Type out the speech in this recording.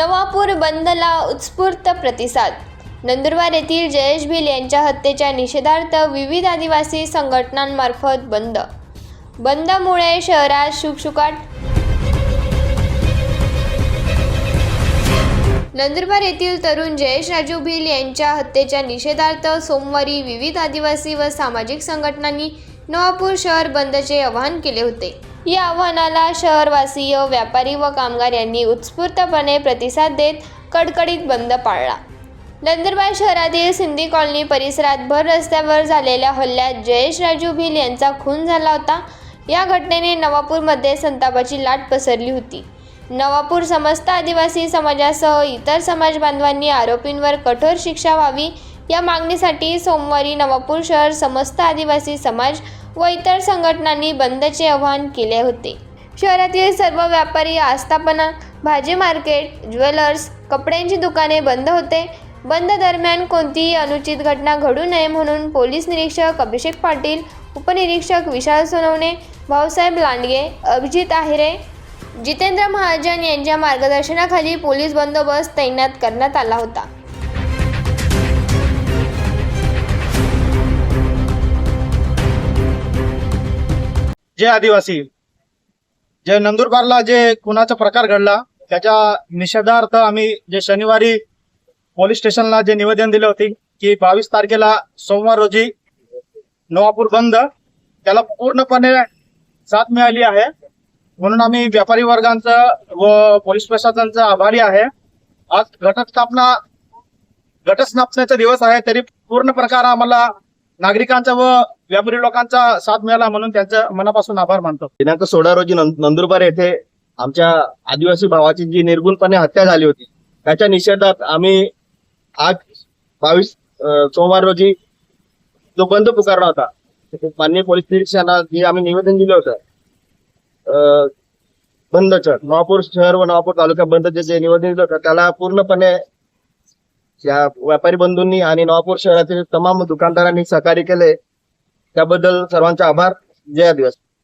नवापूर बंदला उत्स्फूर्त प्रतिसाद. नंदुरबार येथील जयेश भिल यांच्या हत्येच्या निषेधार्थ विविध आदिवासी संघटनांमार्फत बंद. बंदमुळे शहरात शुकशुकाट. नंदुरबार येथील तरुण जयेश राजू भिल यांच्या हत्येच्या निषेधार्थ सोमवारी विविध आदिवासी व सामाजिक संघटनांनी नवापूर शहर बंदचे आवाहन केले होते. या आव्हानाला शहरवासीय व्यापारी व कामगार यांनी उत्स्फूर्तपणे प्रतिसाद देत कडकडीत बंद पाळला. नंदुरबार शहरातील सिंधी कॉलनी परिसरात भर रस्त्यावर झालेल्या हल्ल्यात जयेश राजू भिल यांचा खून झाला होता. या घटनेने नवापूरमध्ये संतापाची लाट पसरली होती. नवापूर समस्त आदिवासी समाजासह इतर समाज बांधवांनी आरोपींवर कठोर शिक्षा व्हावी या मागणीसाठी सोमवारी नवापूर शहर समस्त आदिवासी समाज व इतर संघटनांनी बंदचे आवाहन केले होते. शहरातील सर्व व्यापारी आस्थापना भाजी मार्केट ज्वेलर्स कपड्यांची दुकाने बंद होते. बंद दरम्यान कोणतीही अनुचित घटना घडू नये म्हणून पोलीस निरीक्षक अभिषेक पाटील उपनिरीक्षक विशाल सोनवणे भाऊसाहेब लांडगे अभिजित आहिरे जितेंद्र महाजन यांच्या मार्गदर्शनाखाली पोलीस बंदोबस्त तैनात करण्यात आला होता. जे आदिवासी. जे नंदुरबारला जे खुनाचा प्रकार घडला त्याच्या निषेधार्थ आम्ही जे शनिवारी पोलीस स्टेशनला जे निवेदन दिले होते की बावीस तारखेला सोमवार रोजी नवापूर बंद त्याला पूर्णपणे साथ मिळाली आहे. म्हणून आम्ही व्यापारी वर्गांचं व पोलीस प्रशासनाचं आभारी आहे. आज घटस्थापना घटस्थापनेचा दिवस आहे तरी पूर्ण प्रकार आम्हाला नागरिकांचा व व्यापारी लोकांचा साथ मिळाला म्हणून त्यांच्या मनापासून आभार मानतो. दिनांक सोळा रोजी नंदुरबार येथे आमच्या आदिवासी भावाची जी निर्गुणपणे हत्या झाली होती त्याच्या निषेधात आम्ही आज बावीस सोमवार रोजी जो बंद पुकारला होता माननीय पोलीस निरीक्षकांना जे आम्ही निवेदन दिलं होतं अं, बंदचं नवापूर शहर व नवापूर तालुका बंदचे जे निवेदन दिलं होतं त्याला पूर्णपणे या व्यापारी बंधूंनी आणि नवापूर शहरातील तमाम दुकानदारांनी सहकार्य केले. त्याबद्दल सर्वांचे आभार. जय आदिवासी.